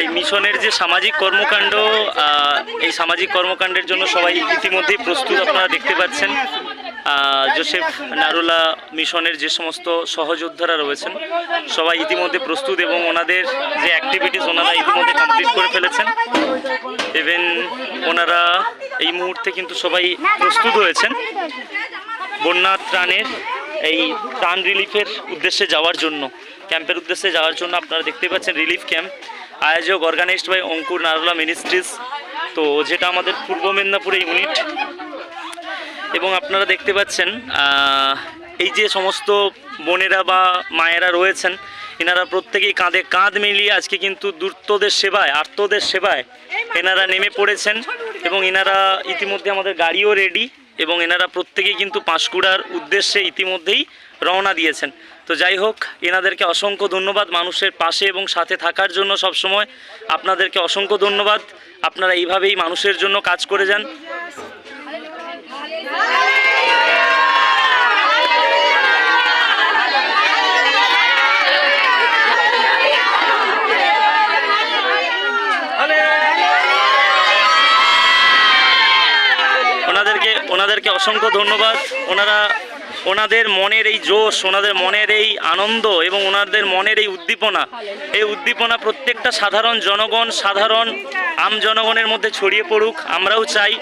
এই মিশনের যে সামাজিক কর্মকাণ্ড এই সামাজিক কর্মকাণ্ডের জন্য সবাই ইতিমধ্যেই প্রস্তুত, আপনারা দেখতে পাচ্ছেন। জোসেফ নারুলা মিশনের যে সমস্ত সহযোদ্ধারা রয়েছেন সবাই ইতিমধ্যে প্রস্তুত এবং ওনাদের যে অ্যাক্টিভিটিস ওনারা ইতিমধ্যে কমপ্লিট করে ফেলেছেন। ইভেন ওনারা এই মুহূর্তে কিন্তু সবাই প্রস্তুত হয়েছেন। বন্যা ত্রাণের এই ত্রাণ রিলিফের উদ্দেশ্যে যাওয়ার জন্য ক্যাম্পের উদ্দেশ্যে যাওয়ার জন্য আপনারা দেখতে পাচ্ছেন রিলিফ ক্যাম্প। আয়োজক organised by Ankur Narula ministries তো যেটা আমাদের পূর্ব মেদিনীপুরে ইউনিট এবং আপনারা দেখতে পাচ্ছেন এই যে সমস্ত বোনেরা বা মায়েরা রয়েছেন, এনারা প্রত্যেকেই কাঁধে কাঁধ মিলিয়ে আজকে কিন্তু দুর্তদের সেবায়, আর্তদের সেবায় এনারা নেমে পড়েছেন এবং এনারা ইতিমধ্যে আমাদের গাড়িও রেডি এবং এনারা প্রত্যেকেই কিন্তু পাঁশকুড়ার উদ্দেশ্যে ইতিমধ্যেই রওনা দিয়েছেন। তো যাই হোক, এনাদেরকে অসংখ্য ধন্যবাদ মানুষের পাশে এবং সাথে থাকার জন্য সবসময়। আপনাদেরকে অসংখ্য ধন্যবাদ। আপনারা এইভাবেই মানুষের জন্য কাজ করে যান। ওনাদেরকে অসংখ্য ধন্যবাদ। ওনারা, ওনাদের মনের এই জোশ, ওনাদের মনের এই আনন্দ এবং ওনাদের মনের এই উদ্দীপনা এই উদ্দীপনা প্রত্যেকটা সাধারণ জনগণ, সাধারণ আম জনগণের মধ্যে ছড়িয়ে পড়ুক, আমরাও চাই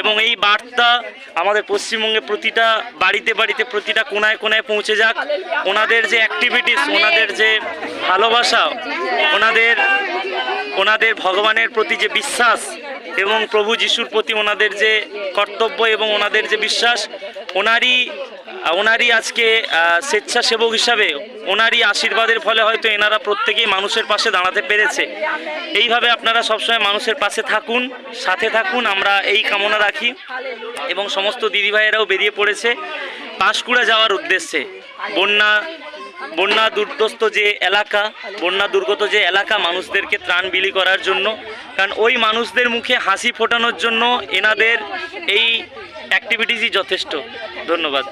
এবং এই বার্তা আমাদের পশ্চিমবঙ্গে প্রতিটা বাড়িতে বাড়িতে, প্রতিটা কোনায় কোনায় পৌঁছে যাক। ওনাদের যে অ্যাক্টিভিটিস ওনাদের যে ভালোবাসা, ওনাদের ওনাদের ভগবানের প্রতি যে বিশ্বাস এবং প্রভু যিশুর প্রতি ওনাদের যে কর্তব্য এবং ওনাদের যে বিশ্বাস, ওনারই ওনারই আজকে স্বেচ্ছাসেবক হিসাবে ওনারই আশীর্বাদের ফলে হয়তো এনারা প্রত্যেকেই মানুষের পাশে দাঁড়াতে পেরেছে। এইভাবে আপনারা সবসময় মানুষের পাশে থাকুন, সাথে থাকুন, আমরা এই কামনা রাখি এবং সমস্ত দিদিভাইয়েরাও বেরিয়ে পড়েছে। পাঁশকুড়া যাওয়ার উদ্দেশ্যে, বন্যা বন্যা দুর্দস্ত যে এলাকা, বন্যা দুর্গত যে এলাকা, মানুষদেরকে ত্রাণ বিলি করার জন্য। কারণ ওই মানুষদের মুখে হাসি ফোটানোর জন্য এনাদের এই অ্যাক্টিভিটিসই যথেষ্ট। ধন্যবাদ।